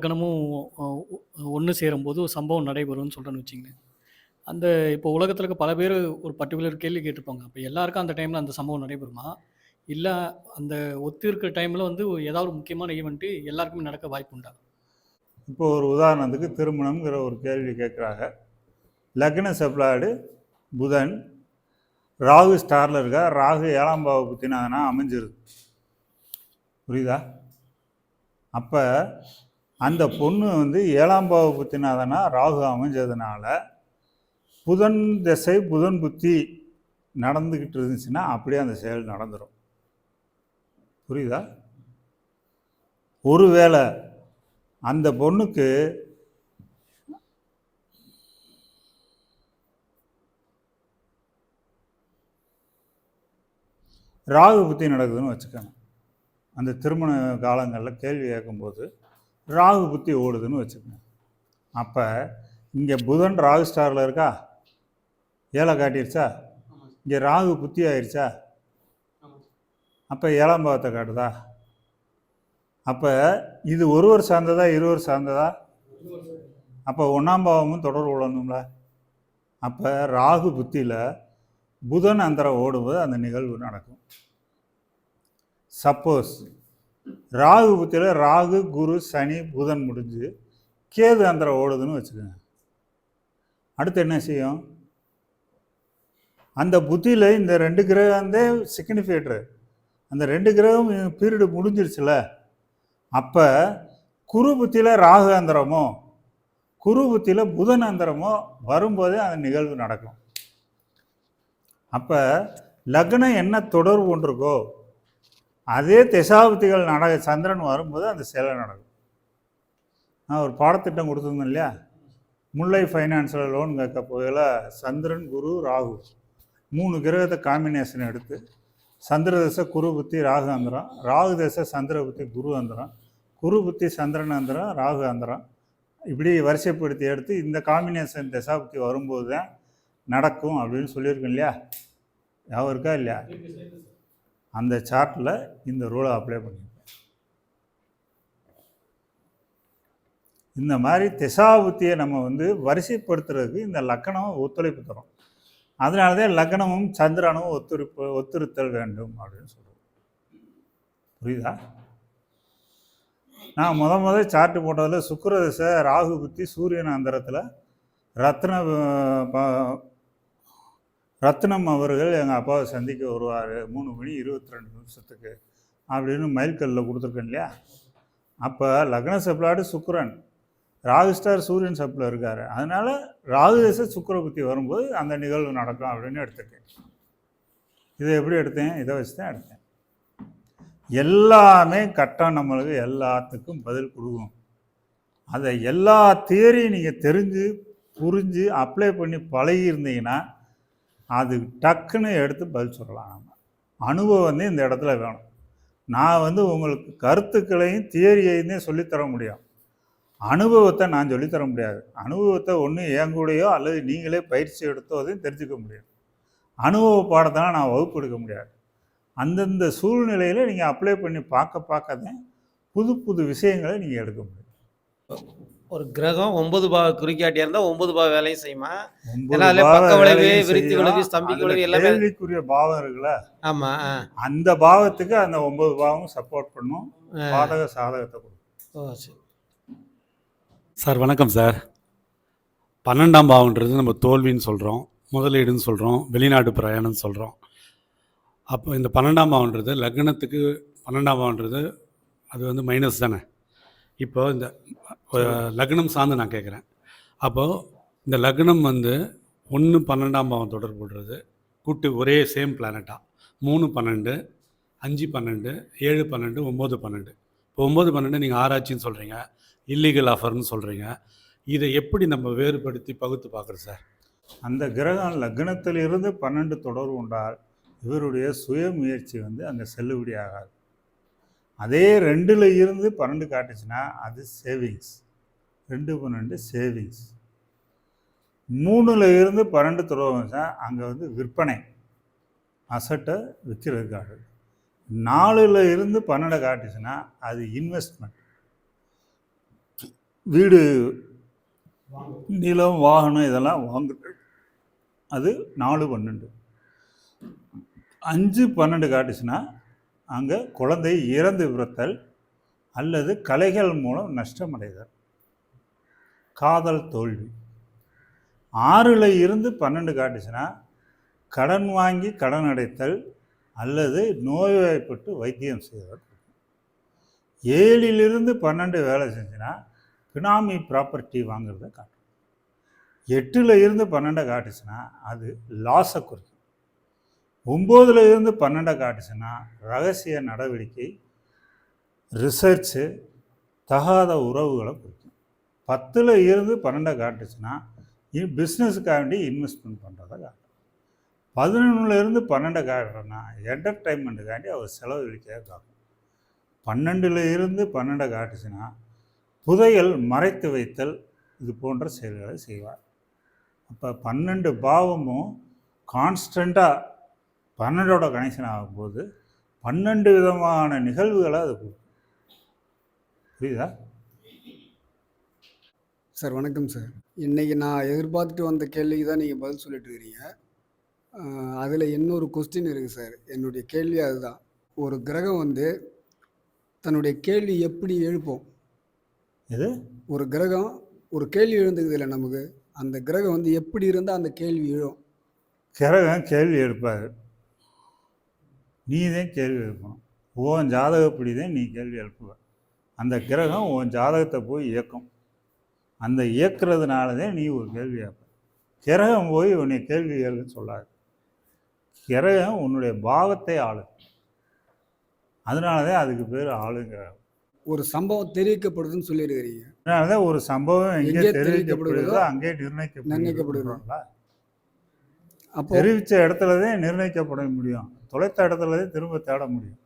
லக்னமும் ஒன்று சேரும்போது ஒரு சம்பவம் நடைபெறும்னு சொல்கிறேன்னு வச்சுங்க அந்த இப்போ உலகத்தில் இருக்க பல பேர் ஒரு பர்டிகுலர் கேள்வி கேட்டிருப்பாங்க. அப்போ எல்லாருக்கும் அந்த டைமில் அந்த சம்பவம் நடைபெறுமா? இல்லை அந்த ஒத்து இருக்கிற டைமில் வந்து ஏதாவது ஒரு முக்கியமான ஈவெண்ட்டு எல்லாருக்குமே நடக்க வாய்ப்பு உண்டா? இப்போ ஒரு உதாரணத்துக்கு திருமணம்ங்கிற ஒரு கேள்வி கேட்குறாங்க. லக்ன செப்லாடு புதன் ராகு ஸ்டாரில் இருக்கா? ராகு ஏழாம் பாவை பற்றினாங்கன்னா அமைஞ்சிருது. புரியுதா? அப்போ அந்த பொண்ணு வந்து ஏழாம் பாவை புத்தினாதனா ராகு அமைஞ்சதுனால புதன் திசை புதன் புத்தி நடந்துக்கிட்டு இருந்துச்சுன்னா அப்படியே அந்த செயல் நடந்துடும் புரியுதா? ஒருவேளை அந்த பொண்ணுக்கு ராகு புத்தி நடக்குதுன்னு வச்சுக்கோங்க. அந்த திருமண காலங்களில் கேள்வி கேட்கும்போது ராகு புத்தி ஓடுதுன்னு வச்சுக்கோங்க. அப்போ இங்கே புதன் ராகு ஸ்டாரில் இருக்கா? ஏழை காட்டிருச்சா? இங்கே ராகு புத்தி ஆயிடுச்சா அப்போ ஏழாம் பாவத்தை காட்டுதா? அப்போ இது ஒருவர் சார்ந்ததா இருவர் சார்ந்ததா? அப்போ ஒன்றாம் பாவமும் தொடர்பு கொள்ளணும்ல. அப்போ ராகு புத்தியில் புதன் அந்தரம் ஓடும்போது அந்த நிகழ்வு நடக்கும். சப்போஸ் ராகு புத்தியில் ராகு குரு சனி புதன் முடிஞ்சு கேது அந்தரம் ஓடுதுன்னு வச்சுக்கோங்க. அடுத்து என்ன செய்யும்? அந்த புத்தியில் இந்த ரெண்டு கிரகம் வந்து சிக்னிஃபைட்ரு அந்த ரெண்டு கிரகம் பீரியடு முடிஞ்சிருச்சுல அப்போ குரு புத்தியில் ராகு அந்தரமோ குரு புத்தியில் புதன் அந்தரமோ வரும்போதே அந்த நிகழ்வு நடக்கும். அப்போ லக்னம் என்ன தொடர்பு கொண்டிருக்கோ அதே திசாபுத்திகள் நட சந்திரன் வரும்போது அந்த சேலை நடக்கும். நான் ஒரு பாடத்திட்டம் கொடுத்துருந்தேன் இல்லையா? முல்லை ஃபைனான்ஸில் லோன் கேட்க போகல சந்திரன் குரு ராகு மூணு கிரகத்தை காம்பினேஷன் எடுத்து சந்திர தசை குரு புத்தி ராகு அந்தரம். ராகு தசை சந்திர புத்தி குரு அந்தரம். குரு புத்தி சந்திரன் அந்தரம் ராகு அந்தரம். இப்படி வரிசைப்படுத்தி எடுத்து இந்த காம்பினேஷன் தசாபுத்தி வரும்போது தான் நடக்கும் அப்படின்னு சொல்லியிருக்கேன் இல்லையா? யாவும் இருக்கா இல்லையா? அந்த சார்ட்டில் இந்த ரூலை அப்ளை பண்ணியிருக்கேன் இந்த மாதிரி திசாபுத்தியை நம்ம வந்து வரிசைப்படுத்துறதுக்கு இந்த லக்கணம் ஒத்துழைப்பு தரும். அதனால தான் லக்னமும் சந்திரனும் ஒத்துழைப்பு ஒத்துருத்தல் வேண்டும் அப்படின்னு சொல்கிறோம் புரியுதா? நான் முத முத சார்ட்டு போட்டதில் சுக்கரதசை ராகு புத்தி சூரியன் அந்தரத்தில் ரத்ன ப- ரத்னம் அவர்கள் எங்கள் அப்பாவை சந்திக்க வருவார். மூணு மணி இருபத்தி ரெண்டு நிமிஷத்துக்கு அப்படின்னு மைல்கல்லில் கொடுத்துருக்கேன் இல்லையா? அப்போ லக்ன சப்ளாடு சுக்கரன். ராகு ஸ்டார் சூரியன் சப்பில் இருக்கார். அதனால் ராகு தசை வரும்போது அந்த நிகழ்வு நடக்கும் அப்படின்னு எடுத்துருக்கேன். இதை எப்படி எடுத்தேன்? இதை வச்சு தான் எடுத்தேன். எல்லாமே கட்டம் நம்மளுக்கு எல்லாத்துக்கும் பதில் கொடுக்கும். அதை எல்லா தியரியும் நீங்கள் தெரிஞ்சு புரிஞ்சு அப்ளை பண்ணி பழகி இருந்தீங்கன்னா அது டக்குன்னு எடுத்து பதில் சொல்லலாம் நம்ம. அனுபவம் வந்து இந்த இடத்துல வேணும். நான் வந்து உங்களுக்கு கருத்துக்களையும் தியரியையும் சொல்லித்தர முடியும். அனுபவத்தை நான் சொல்லித்தர முடியாது. அனுபவத்தை ஒன்று என் கூடயோ அல்லது நீங்களே பயிற்சி எடுத்தோ அதையும் தெரிஞ்சுக்க முடியும். அனுபவ பாடத்தெல்லாம் நான் வகுப்பு எடுக்க முடியாது. அந்தந்த சூழ்நிலையில் நீங்கள் அப்ளை பண்ணி பார்க்க பார்க்க தான் புது புது விஷயங்களை நீங்கள் எடுக்க முடியும். ஒரு கிரகம் ஒன்பது பாவ குறிக்காட்டியா இருந்தா ஒன்பது பாவ வேலையும் செய்யுமா? பக்க விளைவு, விருத்தி. விளைவு, ஸ்தம்பிக்க விளைவு எல்லாமே- கேள்விக்குரிய பாவம் இருக்குல்ல? ஆமா. அந்த பாவத்துக்கு அந்த ஒன்பது பாவமும் சப்போர்ட் பண்ணும். பாதக சாதகத்தை கொடுக்கும். ஓ சரி. சார் வணக்கம் சார். பன்னெண்டாம் பாவன்றது நம்ம தோல்வின்னு சொல்கிறோம் முதலீடுன்னு சொல்கிறோம் வெளிநாட்டு பிரயாணம்னு சொல்கிறோம் அப்போ இந்த பன்னெண்டாம் பாவன்றது லக்னத்துக்கு பன்னெண்டாம் பாவன்றது அது வந்து மைனஸ் தானே? இப்போ இந்த லக்னம் சார்ந்து நான் கேட்குறேன். அப்போது இந்த லக்னம் வந்து ஒன்று பன்னெண்டாம் பாவம் தொடர்புடுறது கூட்டு ஒரே சேம் பிளானட்டாக மூணு பன்னெண்டு அஞ்சு பன்னெண்டு ஏழு பன்னெண்டு ஒம்பது பன்னெண்டு. இப்போ ஒம்பது பன்னெண்டு நீங்கள் ஆராய்ச்சின்னு சொல்கிறீங்க இல்லீகல் ஆஃபர்னு சொல்கிறீங்க இதை எப்படி நம்ம வேறுபடுத்தி பகுத்து பார்க்குறோம் சார்? அந்த கிரகம் லக்னத்திலிருந்து பன்னெண்டு தொடர்பு உண்டால் இவருடைய சுய முயற்சி வந்து அங்கே செல்லுபடி ஆகாது அதே ரெண்டில் இருந்து பன்னெண்டு காட்டுச்சுன்னா அது சேவிங்ஸ் ரெண்டு பன்னெண்டு சேவிங்ஸ் மூணில் இருந்து பன்னெண்டு துறவுச்சா அங்கே வந்து விற்பனை. அசட்டை விற்கிறதுக்காக நாலில் இருந்து பன்னெண்டை காட்டுச்சுன்னா அது இன்வெஸ்ட்மெண்ட் வீடு நிலம் வாகனம் இதெல்லாம் வாங்குறது. அது நாலு பன்னெண்டு. அஞ்சு பன்னெண்டு காட்டுச்சுன்னா அங்கே குழந்தை இறந்து பிறத்தல் அல்லது கலைகள் மூலம் நஷ்டமடைதல். காதல் தோல்வி. ஆறில் இருந்து பன்னெண்டு காட்டுச்சுன்னா கடன் வாங்கி கடன் அடைத்தல் அல்லது நோய்வாய்ப்பட்டு வைத்தியம் செய்தல். ஏழிலிருந்து பன்னெண்டு வேலை செஞ்சுன்னா பினாமி ப்ராப்பர்ட்டி வாங்குறத காட்டும். எட்டில் இருந்து பன்னெண்டை காட்டுச்சுன்னா அது லாஸை குறிக்கும். ஒம்போதுல இருந்து பன்னெண்டை காட்டுச்சுன்னா ரகசிய நடவடிக்கை ரிசர்ச்சு தகாத உறவுகளை குறிக்கும். பத்தில் இருந்து பன்னெண்டை காட்டுச்சுன்னா பிஸ்னஸுக்காக வேண்டி இன்வெஸ்ட்மெண்ட் பண்ணுறதை காட்டும். பதினொன்றுல இருந்து பன்னெண்டை காட்டுறோன்னா என்டர்டைன்மெண்ட்டுக்காண்டி அவர் செலவழிக்க காட்டும். பன்னெண்டில் இருந்து பன்னெண்டை காட்டுச்சுன்னா புதையல் மறைத்து வைத்தல் இது போன்ற செயல்களை செய்வார். அப்போ பன்னெண்டு பாவமும் கான்ஸ்டண்ட்டாக பன்னெண்டோட கனெக்ஷன் ஆகும்போது பன்னெண்டு விதமான நிகழ்வுகளை அது புரியுதா? சார் வணக்கம் சார். இன்றைக்கி நான் எதிர்பார்த்துட்டு வந்த கேள்விக்கு தான் நீங்கள் பதில் சொல்லிட்டு இருக்கிறீங்க. அதில் இன்னொரு கொஸ்டின் இருக்குது சார். என்னுடைய கேள்வி அதுதான். ஒரு கிரகம் வந்து தன்னுடைய கேள்வி எப்படி எழுப்போம்? இது ஒரு கிரகம் ஒரு கேள்வி எழுந்துக்குது இல்லை நமக்கு? அந்த கிரகம் வந்து எப்படி இருந்தால் அந்த கேள்வி எழும்? கிரகம் கேள்வி எடுப்பார் நீ தான் கேள்வி எழுப்பணும். உன் ஜாதகப்படி தான் நீ கேள்வி எழுப்புவ. அந்த கிரகம் உன் ஜாதகத்தை போய் இயக்கும். அந்த இயக்குறதுனால தான் நீ ஒரு கேள்வி கேட்ப கிரகம் போய் உன்னை கேள்வி கேள்வி சொல்லாது. கிரகம் உன்னுடைய பாவத்தை ஆளு. அதனால தான் அதுக்கு பேர் ஆளுங்கிற ஒரு சம்பவம் தெரிவிக்கப்படுதுன்னு சொல்லியிருக்கிறீங்க. அதனால தான் ஒரு சம்பவம் எங்கே தெரிவிக்கப்படுதோ அங்கே நிர்ணயிக்கப்படுகிறோம்ல நிர்ணயிக்கப்படுகிறோம். அப்போ தெரிவித்த இடத்துல தான் நிர்ணயிக்கப்பட முடியும். தொலைத்த இடத்துல திரும்ப தேட முடியும்.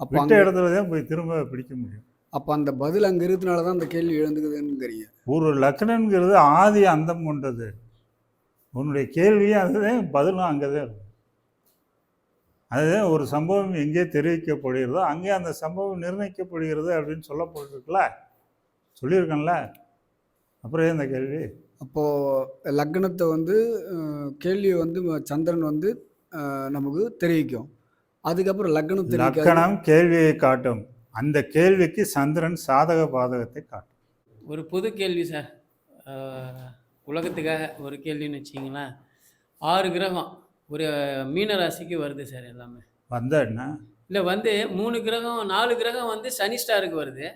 அப்போ விட்ட அங்கே இடத்துல தான் போய் திரும்ப பிடிக்க முடியும். அப்போ அந்த பதில் அங்கே இருக்கிறதுனால தான் அந்த கேள்வி எழுந்துக்குதுன்னு தெரியும் ஒரு லக்னங்கிறது ஆதி அந்தம் கொண்டது. உன்னுடைய கேள்வியும் அதுதான் பதிலும் அங்கே தான் இருக்கும் அதுதான் ஒரு சம்பவம் எங்கே தெரிவிக்கப்படுகிறதோ அங்கே அந்த சம்பவம் நிர்ணயிக்கப்படுகிறது அப்படின்னு சொல்லப்பட்டிருக்குல்ல? சொல்லியிருக்கேன்ல? அப்புறம் இந்த கேள்வி? அப்போது லக்னத்தை வந்து கேள்வி வந்து சந்திரன் வந்து நமக்கு தெரிவிக்கும். அதுக்கப்புறம் லக்னம் லக்கணம் கேள்வியை காட்டும். அந்த கேள்விக்கு சந்திரன் சாதக பாதகத்தை காட்டும். ஒரு புது கேள்வி சார். உலகத்துக்காக ஒரு கேள்வின்னு வச்சிங்களேன். ஆறு கிரகம் ஒரு மீன ராசிக்கு வருது சார் எல்லாமே. வந்த என்ன? இல்லை வந்து மூணு கிரகம் நாலு கிரகம் வந்து சனி ஸ்டாருக்கு வருது.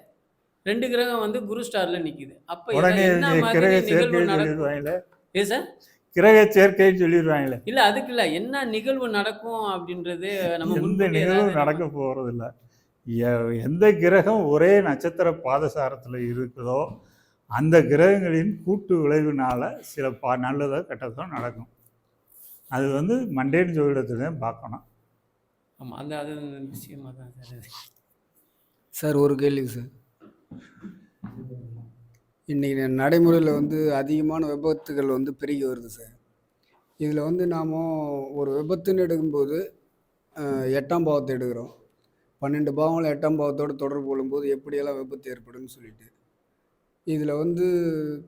ரெண்டு கிரகம் வந்து குரு ஸ்டார்ல நிக்குது. அப்ப உடனே என்ன மாதிரி நிகழ்வு நடக்கும்? ஏ சார்? கிரக சேர்க்கை சொல்லிடுவாங்களே. இல்ல அதுக்கு இல்ல. என்ன நிகழ்வு நடக்கும் அப்படின்றது நம்ம எந்த ஏதாவது நடக்க போகிறதில்ல எந்த கிரகம் ஒரே நட்சத்திர பாதசாரத்தில் இருக்குதோ அந்த கிரகங்களின் கூட்டு விளைவினால சில பா நல்லதோ கெட்டதோ நடக்கும். அது வந்து மண்டேன் ஜோதிடத்துல தான் பார்க்கணும். ஆமா அந்த அது விஷயமா தான் சார். சார் ஒரு கேள்வி சார். இன்றைக்கி நடைமுறையில் வந்து அதிகமான விபத்துகள் வந்து பெருகி வருது சார் இதில் வந்து நாம் ஒரு விபத்துன்னு எடுக்கும்போது எட்டாம் பாவத்தை எடுக்கிறோம். பன்னெண்டு பாவங்கள் எட்டாம் பாவத்தோடு தொடர்பு கொள்ளும்போது எப்படியெல்லாம் விபத்து ஏற்படும்னு சொல்லிட்டு. இதில் வந்து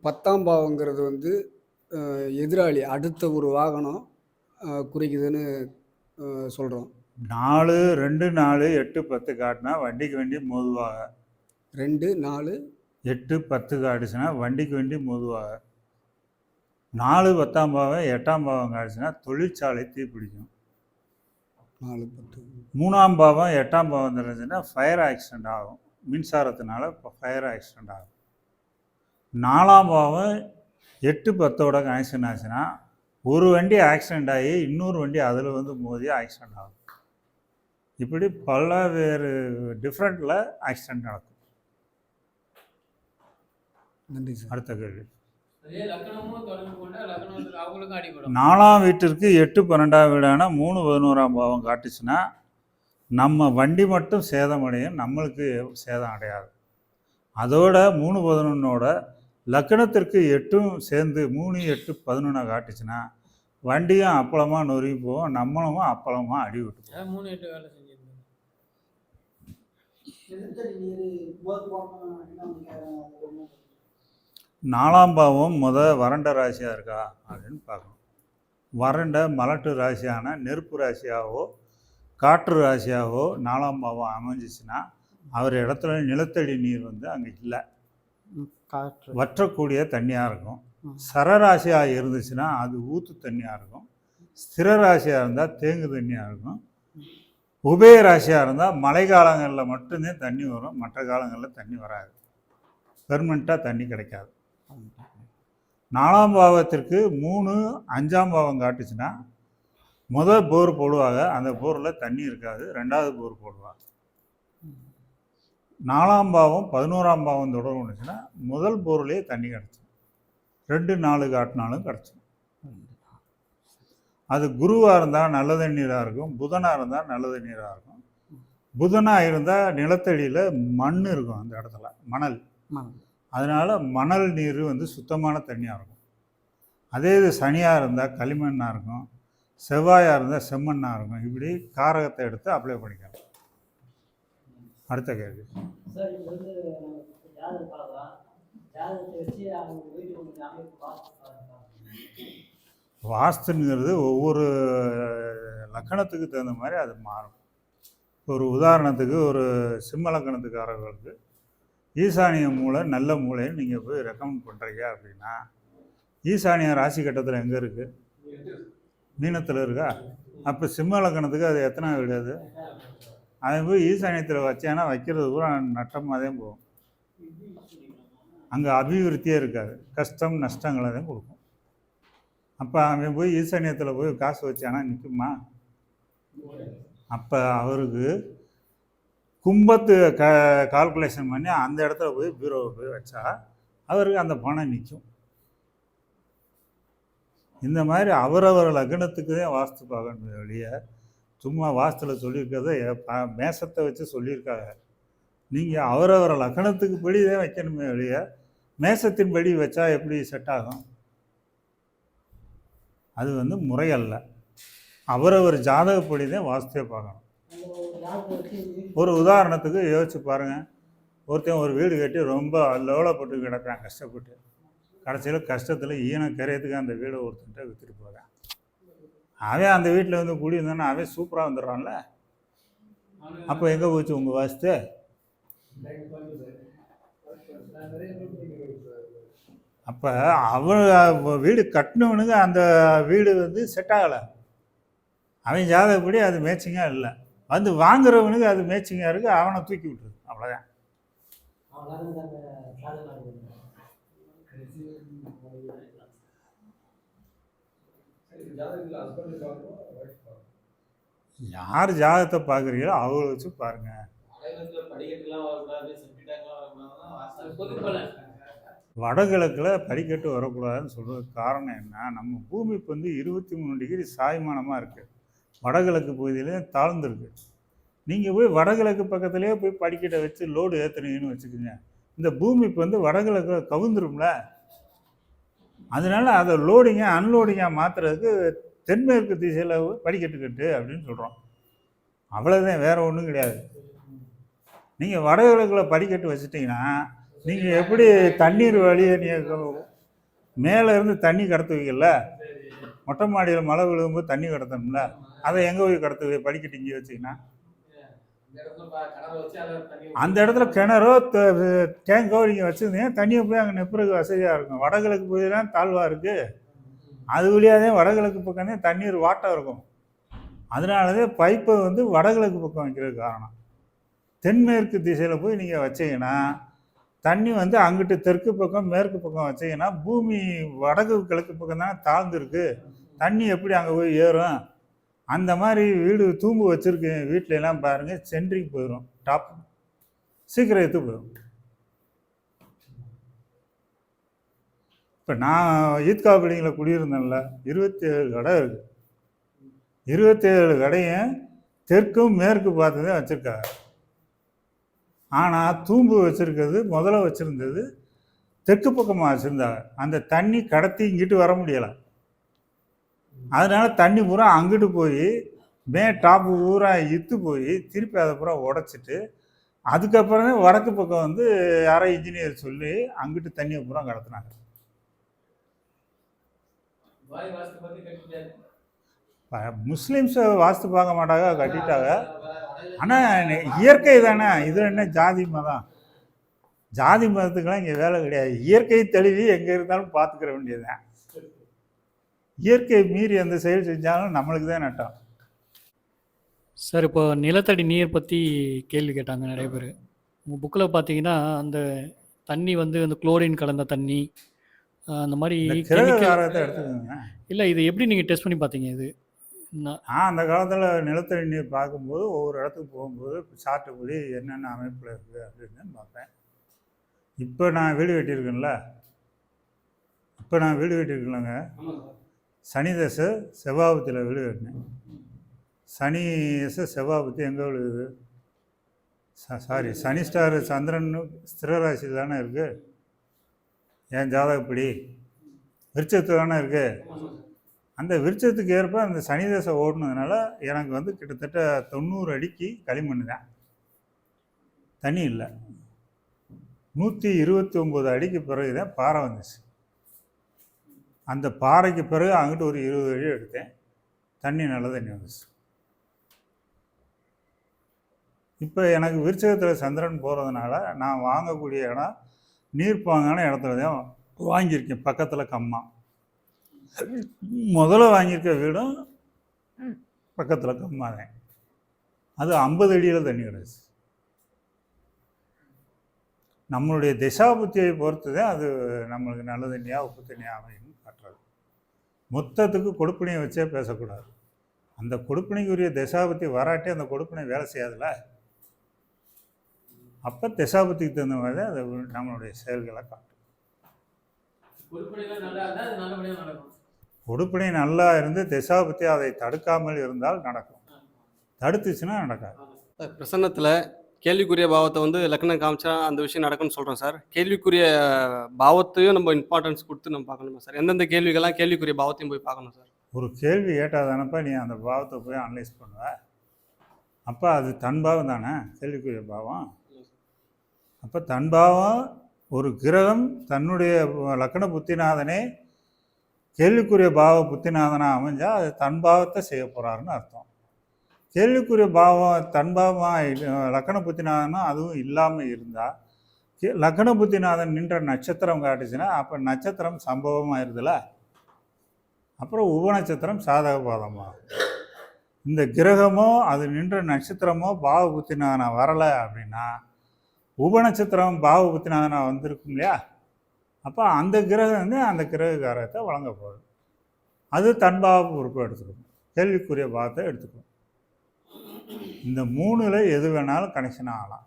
பத்தாம் பாவங்கிறது வந்து எதிராளி அடுத்த ஒரு வாகனம் குறிக்குதுன்னு சொல்கிறோம் நாலு ரெண்டு நாலு எட்டு பத்து காட்டினா வண்டிக்கு வண்டி மோதுவாங்க. ரெண்டு நாலு எட்டு பத்து காட்டுச்சுன்னா வண்டிக்கு வண்டி மோதுவாங்க நாலு பத்தாம் பாவம் எட்டாம் பாவம் காட்டுச்சுன்னா தொழிற்சாலை தீப்பிடிக்கும் நாலு பத்து. மூணாம் பாவம் எட்டாம் பாவம் தெரிஞ்சுன்னா ஃபயர் ஆக்சிடெண்ட் ஆகும். மின்சாரத்தினால இப்போ ஃபயர் ஆக்சிடெண்ட் ஆகும். நாலாம் பாவம் எட்டு பத்தோட கனெக்ஷன் ஆச்சுன்னா ஒரு வண்டி ஆக்சிடெண்ட் ஆகி இன்னொரு வண்டி அதில் வந்து மோதி ஆக்சிடெண்ட் ஆகும். இப்படி பல்வேறு டிஃப்ரெண்ட்டில் ஆக்சிடெண்ட் நடக்கும். நன்றி சார். அடுத்த கேள்வி. நாலாம் வீட்டிற்கு எட்டு பன்னெண்டாம் வீடான மூணு பதினோராம் பாவம் காட்டுச்சுன்னா நம்ம வண்டி மட்டும் சேதமடையும் நம்மளுக்கு சேதம் அடையாது. அதோட மூணு பதினொன்னோட லக்கணத்திற்கு எட்டும் சேர்ந்து மூணு எட்டு பதினொன்றை காட்டுச்சுன்னா வண்டியும் அப்பளமாக நொறுங்கி போகும் நம்மளும் அப்பளமாக அடி விட்டு மூணு எட்டு வேலை செஞ்சிருந்தேன் நிலத்தடி நீர் போர் போடணும் என்ன நாலாம் பாவம் முத வறண்ட ராசியாக இருக்கா அப்படின்னு பார்க்கணும். வறண்ட மலட்டு ராசியான நெருப்பு ராசியாவோ காற்று ராசியாவோ நாலாம் பாவம் அமைஞ்சிச்சுன்னா அவர் இடத்துல நிலத்தடி நீர் வந்து அங்கே இல்லை. காற்று. வற்றக்கூடிய தண்ணியாக இருக்கும். சரராசியாக இருந்துச்சுன்னா அது ஊற்று தண்ணியாக இருக்கும். ஸ்திர ராசியாக இருந்தால் தேங்கு தண்ணியாக இருக்கும். உபய ராசியாக இருந்தால் மழை காலங்களில் மட்டும்தான் தண்ணி வரும். மற்ற காலங்களில் தண்ணி வராது. பெர்மனண்ட்டாக தண்ணி கிடைக்காது. நாலாம் பாவத்திற்கு மூணு அஞ்சாம் பாவம் காட்டுச்சுன்னா முதல் போர் போடுவாங்க. அந்த போரில் தண்ணி இருக்காது. ரெண்டாவது போர் போடுவாங்க. நாலாம் பாவம் பதினோராம் பாவம் தொடர்பு முதல் போர்லேயே தண்ணி கிடச்சிடும் ரெண்டு நாலு காட்டினாலும் கிடச்சிடும் அது குருவாக இருந்தால் நல்ல தண்ணீராக இருக்கும். புதனாக இருந்தால் நல்ல தண்ணீராக இருக்கும். புதனாக இருந்தால் நிலத்தடியில் மண் இருக்கும் அந்த இடத்துல. மணல். மணல். அதனால் மணல் நீர் வந்து சுத்தமான தண்ணியாக இருக்கும். அதே இது சனியாக இருந்தால் களிமண்ணாக இருக்கும். செவ்வாயாக இருந்தால் செம்மண்ணாக இருக்கும். இப்படி காரகத்தை எடுத்து அப்ளை பண்ணிக்கலாம். அடுத்த கேள்வி. வாஸ்துங்கிறது ஒவ்வொரு லக்கணத்துக்கு தகுந்த மாதிரி அது மாறும். ஒரு உதாரணத்துக்கு ஒரு சிம்ம லக்கணத்துக்காரர்களுக்கு ஈசானிய மூளை நல்ல மூளைன்னு நீங்கள் போய் ரெக்கமெண்ட் பண்ணுறீங்க அப்படின்னா ஈசானிய ராசி கட்டத்தில் எங்கே இருக்குது மீனத்தில் இருக்கா? அப்போ சிம்ம லக்கணத்துக்கு அது எத்தனை விடாது அது? போய் ஈசானியத்தில் வச்சேன்னா வைக்கிறது பூரா நட்டமாக தான் போகும். அங்கே அபிவிருத்தியே இருக்காது. கஷ்டம் நஷ்டங்களை தான் கொடுக்கும். அப்போ அவன் போய் ஈசானியத்தில் போய் காசு வச்சானா நிற்குமா அப்போ அவருக்கு கும்பத்து க கால்குலேஷன் பண்ணி அந்த இடத்துல போய் பீரோவை போய் வச்சா அவருக்கு அந்த பணம் நிற்கும் இந்த மாதிரி அவரவர் லக்னத்துக்கு தான் வாஸ்து பார்க்கணும். வெளியே சும்மா வாஸ்துல சொல்லியிருக்கிறத மேசத்தை வச்சு சொல்லியிருக்காங்க. நீங்கள் அவரவர் லக்னத்துக்கு படி தான் வைக்கணுமே வெளியே மேசத்தின் படி வச்சா எப்படி செட் ஆகும்? அது வந்து முறையல்ல அவரவர் ஜாதகப்படி தான் வாஸ்துவே பார்க்கணும். ஒரு உதாரணத்துக்கு யோசிச்சு பாருங்கள் ஒருத்தன் ஒரு வீடு கட்டி ரொம்ப லோலப்பட்டு கிடக்கிறான் கஷ்டப்பட்டு. கடைசியில் கஷ்டத்தில் ஈனம் கரையத்துக்கு அந்த வீடை ஒருத்தன்ட்ட விற்றுட்டு போகிறான் அவன் அந்த வீட்டில் வந்து குடியிருந்தானே அவன் சூப்பராக வந்துடுறான்ல. அப்போ எங்கே போச்சு உங்கள் வாஸ்து? அப்போ அவன் வீடு கட்டினவனுக்கு அந்த வீடு வந்து செட் ஆகலை. அவன் ஜாதகப்படி அது மேட்சிங்காக இல்லை. வந்து வாங்குறவனுக்கு அது மேட்சிங்காக இருக்குது அவனை தூக்கி விட்டுரு. அவ்வளோதான் யார் ஜாதகத்தை பார்க்குறீங்களோ அவங்கள வச்சு பாருங்கள் வடகிழக்கில் படிக்கட்டு வரக்கூடாதுன்னு சொல்கிறதுக்கு காரணம் என்ன? நம்ம பூமி இப்போ வந்து இருபத்தி மூணு டிகிரி சாய்மானமாக இருக்குது வடகிழக்கு பகுதியிலே தாழ்ந்துருக்கு. நீங்கள் போய் வடகிழக்கு பக்கத்துலேயே போய் படிக்கட்டை வச்சு லோடு ஏற்றுனீங்கன்னு வச்சுக்கோங்க. இந்த பூமி இப்போ வந்து வடகிழக்கில் கவுந்துரும்ல. அதனால அதை லோடிங்காக அன்லோடிங்காக மாற்றுறதுக்கு தென்மேற்கு திசையில் படிக்கட்டு கட்டு அப்படின்னு சொல்கிறோம் அவ்வளோதான் வேறு ஒன்றும் கிடையாது. நீங்கள் வடகிழக்கில் படிக்கட்டு வச்சிட்டிங்கன்னா நீங்கள் எப்படி தண்ணீர் வழியை நீங்கள் மேலே இருந்து தண்ணி கடத்துவீங்கல்ல? மொட்டை மாடியில் மழை விழுகும்போது தண்ணி கடத்தணும்ல? அதை எங்கே போய் கடத்துது படிக்கட்டு இங்கே வச்சிங்கன்னா அந்த இடத்துல கிணறோ டேங்கோ நீங்கள் வச்சுருந்தீங்க தண்ணியை போய் அங்கே நெப்புறதுக்கு வசதியாக இருக்கும். வடகிழக்கு பகுதியெல்லாம் தாழ்வாக இருக்குது அது வழியாதே வடகிழக்கு பக்கம் தண்ணீர் வாட்டம் இருக்கும். அதனாலதே பைப்பை வந்து வடகிழக்கு பக்கம் வைக்கிறதுக்கு காரணம். தென்மேற்கு திசையில் போய் நீங்கள் வச்சிங்கன்னா தண்ணி வந்து அங்கிட்டு தெற்கு பக்கம் மேற்கு பக்கம் வச்சிங்கன்னா பூமி வடக்கு கிழக்கு பக்கம் தானே தாழ்ந்துருக்கு. தண்ணி எப்படி அங்கே போய் ஏறும்? அந்த மாதிரி வீடு தூம்பு வச்சுருக்கேன் வீட்டிலலாம் பாருங்கள் சென்ட்ரிக்கு போயிடும் டாப் சீக்கிரம் எடுத்து போயிடும் இப்போ நான் ஈத்கா பில்டிங்கில் குடியிருந்தேன்ல இருபத்தேழு கடை இருக்குது இருபத்தேழு கடையும் தெற்கும் மேற்கு பார்த்து தான் வச்சுருக்காங்க. ஆனால் தூம்பு வச்சுருக்கிறது முதல்ல வச்சுருந்தது தெற்கு பக்கமாக வச்சுருந்தாங்க. அந்த தண்ணி கடத்தி இங்கிட்டு வர முடியலை. அதனால தண்ணி பூரா அங்கிட்டு போய் மே டாப்பு பூரா இத்து போய் திருப்பி அதை பூரா உடச்சிட்டு அதுக்கப்புறமே வடக்கு பக்கம் வந்து யாரோ இன்ஜினியர் சொல்லி அங்கிட்டு தண்ணியை பூரா கடத்துனாங்க. முஸ்லிம்ஸ் வாஸ்து பார்க்க மாட்டாங்க கட்டிட்டாங்க. ஆனால் இயற்கை தானே இது என்ன ஜாதி மதம்? ஜாதி மதத்துக்கெல்லாம் இங்கே வேலை கிடையாது. இயற்கை தெளிவி எங்கே இருந்தாலும் பார்த்துக்கிற வேண்டியதுதான். இயற்கை மீறி எந்த செயல் செஞ்சாலும் நம்மளுக்கு தான் நட்டம். சார் இப்போ நிலத்தடி நீர் பற்றி கேள்வி கேட்டாங்க நிறைய பேர். உங்கள் புக்கில் பார்த்தீங்கன்னா அந்த தண்ணி வந்து அந்த குளோரின் கலந்த தண்ணி அந்த மாதிரி எடுத்துக்கோங்க. இல்லை இது எப்படி நீங்கள் டெஸ்ட் பண்ணி பார்த்தீங்க இது? நான் அந்த காலத்தில் நிலத்தடி நீர் பார்க்கும்போது ஒவ்வொரு இடத்துக்கு போகும்போது சாட்டுப்படி என்னென்ன அமைப்பில் இருக்குது அப்படின்னு பார்ப்பேன். இப்போ நான் வீடு கட்டியிருக்கேன்ல. இப்போ நான் வீடு கட்டியிருக்கேன்லங்க. சனி தசை செவ்வாபத்தில் வீடு சனி தசை செவ்வாபத்தி எங்கே விழுகுது? சாரி சனி ஸ்டார் சந்திரன் ஸ்திரராசி தானே இருக்குது என் ஜாதகப்படி? விருச்சத்து தானே இருக்குது அந்த விருச்சத்துக்கு ஏற்ப அந்த சனி தசை ஓடுனதுனால எனக்கு வந்து கிட்டத்தட்ட தொண்ணூறு அடிக்கு களிமண் தான். தண்ணி இல்லை. நூற்றி இருபத்தி ஒம்பது அடிக்கு பிறகு தான் பாறை வந்துச்சு. அந்த பாறைக்கு பிறகு அங்கிட்டு ஒரு இருபது அடி எடுத்தேன். தண்ணி நல்ல தண்ணி வந்துச்சு. இப்போ எனக்கு விருச்சகத்தில் சந்திரன் போகிறதுனால நான் வாங்கக்கூடிய இடம் நீர்ப்பாங்கான இடத்துல தான் வாங்கியிருக்கேன். பக்கத்தில் கம்மா. முதல்ல வாங்கியிருக்க வீடும் பக்கத்தில் கம்மாதேன் அது ஐம்பது அடியில் தண்ணி கிடச்சி. நம்மளுடைய திசாபுத்தியை பொறுத்து தான் அது நம்மளுக்கு நல்ல தண்ணியாக உப்பு தண்ணியாக காட்டுறது மொத்தத்துக்கு கொடுப்பினையை வச்சே பேசக்கூடாது. அந்த கொடுப்பினைக்குரிய திசாபுத்தி வராட்டி அந்த கொடுப்பினை வேலை செய்யாதுல்ல? அப்போ திசாபுத்திக்கு தகுந்த மாதிரி தான் அது நம்மளுடைய செயல்களை காட்டும். கொடுப்பினை நல்லா இருந்து திசாபுத்தி அதை தடுக்காமல் இருந்தால் நடக்கும். தடுத்துச்சுன்னா நடக்காது. பிரசன்னத்தில் கேள்விக்குரிய பாவத்தை வந்து லக்னம் காமிச்சா அந்த விஷயம் நடக்கும்னு சொல்கிறோம் சார். கேள்விக்குரிய பாவத்தையும் நம்ம இம்பார்ட்டன்ஸ் கொடுத்து நம்ம பார்க்கணுமா சார்? எந்தெந்த கேள்விகள்லாம் கேள்விக்குரிய பாவத்தையும் போய் பார்க்கணும் சார்? ஒரு கேள்வி கேட்டாதானப்பா நீ அந்த பாவத்தை போய் அனலைஸ் பண்ணுவ? அப்போ அது தன் பாவம் தானே? கேள்விக்குரிய பாவம். அப்போ தன் பாவம் ஒரு கிரகம் தன்னுடைய லக்கண புத்திநாதனே கேள்விக்குரிய பாவ புத்திநாதனா அமைஞ்சா அது தன் பாவத்தை செய்ய போகிறாருன்னு அர்த்தம். கேள்விக்குரிய பாவம் தன்பாவமாக லக்கண புத்திநாதனும் அதுவும் இல்லாமல் இருந்தால் லக்கண புத்திநாதன் நின்ற நட்சத்திரம் காட்டுச்சுன்னா அப்போ நட்சத்திரம் சம்பவமாயிருதுல அப்புறம் உபநட்சத்திரம் சாதக பாதமாகும் இந்த கிரகமோ அது நின்ற நட்சத்திரமோ பாவ புத்திநாதனா வரலை அப்படின்னா உபநட்சத்திரம் பாவ புத்திநாதனா வந்திருக்கும் இல்லையா? அப்போ அந்த கிரகம் வந்து அந்த கிரகக்காரத்தை வழங்க போகுது. அது தன்பாவ பொறுப்பை எடுத்துக்கணும் கேள்விக்குரிய பாவத்தை எடுத்துக்கணும் இந்த மூணில் எது வேணாலும் கனெக்ஷன் ஆகலாம்.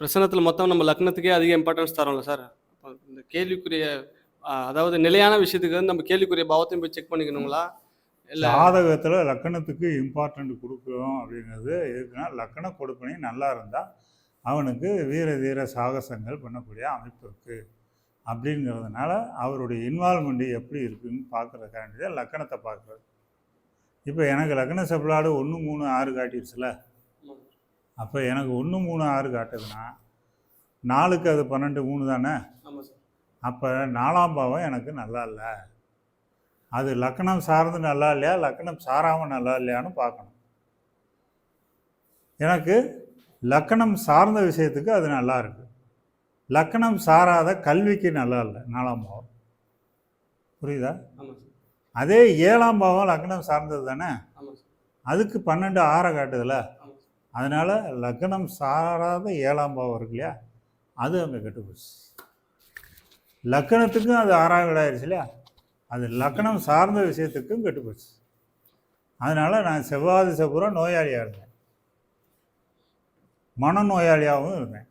பிரசன்னத்தில் மொத்தம் நம்ம லக்னத்துக்கே அதிக இம்பார்ட்டன்ஸ் தரோம்ல சார்? இந்த கேள்விக்குரிய அதாவது நிலையான விஷயத்துக்கு வந்து நம்ம கேள்விக்குரிய பாவத்தையும் போய் செக் பண்ணிக்கணுங்களா? இல்லை ஜாதகத்தில் லக்கணத்துக்கு இம்பார்ட்டண்ட் கொடுக்குறோம் அப்படிங்கிறது எதுக்குன்னா லக்கண கொடுப்பினை நல்லா இருந்தால் அவனுக்கு வீர தீர சாகசங்கள் பண்ணக்கூடிய அமைப்பு இருக்குது அப்படிங்கிறதுனால அவருடைய இன்வால்மெண்ட் எப்படி இருக்குன்னு பார்க்குறதுக்காண்டி தான் லக்கணத்தை பார்க்குறது இப்போ எனக்கு லக்கண சப்ளாடு ஒன்று மூணு ஆறு காட்டிடுச்சுல. அப்போ எனக்கு ஒன்று மூணு ஆறு காட்டுதுன்னா நாலுக்கு அது பன்னெண்டு மூணு தானே? அப்போ நாலாம் பாவம் எனக்கு நல்லா இல்லை. அது லக்கணம் சார்ந்து நல்லா இல்லையா? லக்கணம் சாராமல் நல்லா இல்லையான்னு பார்க்கணும். எனக்கு லக்கணம் சார்ந்த விஷயத்துக்கு அது நல்லா இருக்கு. லக்கணம் சாராத கல்விக்கு நல்லா இல்லை. நாலாம் பாவம். புரியுதா? அதே ஏழாம் பாவம் லக்கணம் சார்ந்தது தானே? அதுக்கு பன்னெண்டு ஆறை காட்டுதுல. அதனால் லக்னம் சாராத ஏழாம் பாவம் இருக்கு இல்லையா? அது அங்கே கெட்டுப்போச்சு லக்கணத்துக்கும் அது ஆறாம் வீடு ஆயிடுச்சு இல்லையா? அது லக்கணம் சார்ந்த விஷயத்துக்கும் கெட்டுப்போச்சு அதனால் நான் செவ்வாது செவ்வாய் நோயாளியாக இருந்தேன். மனநோயாளியாகவும் இருந்தேன்.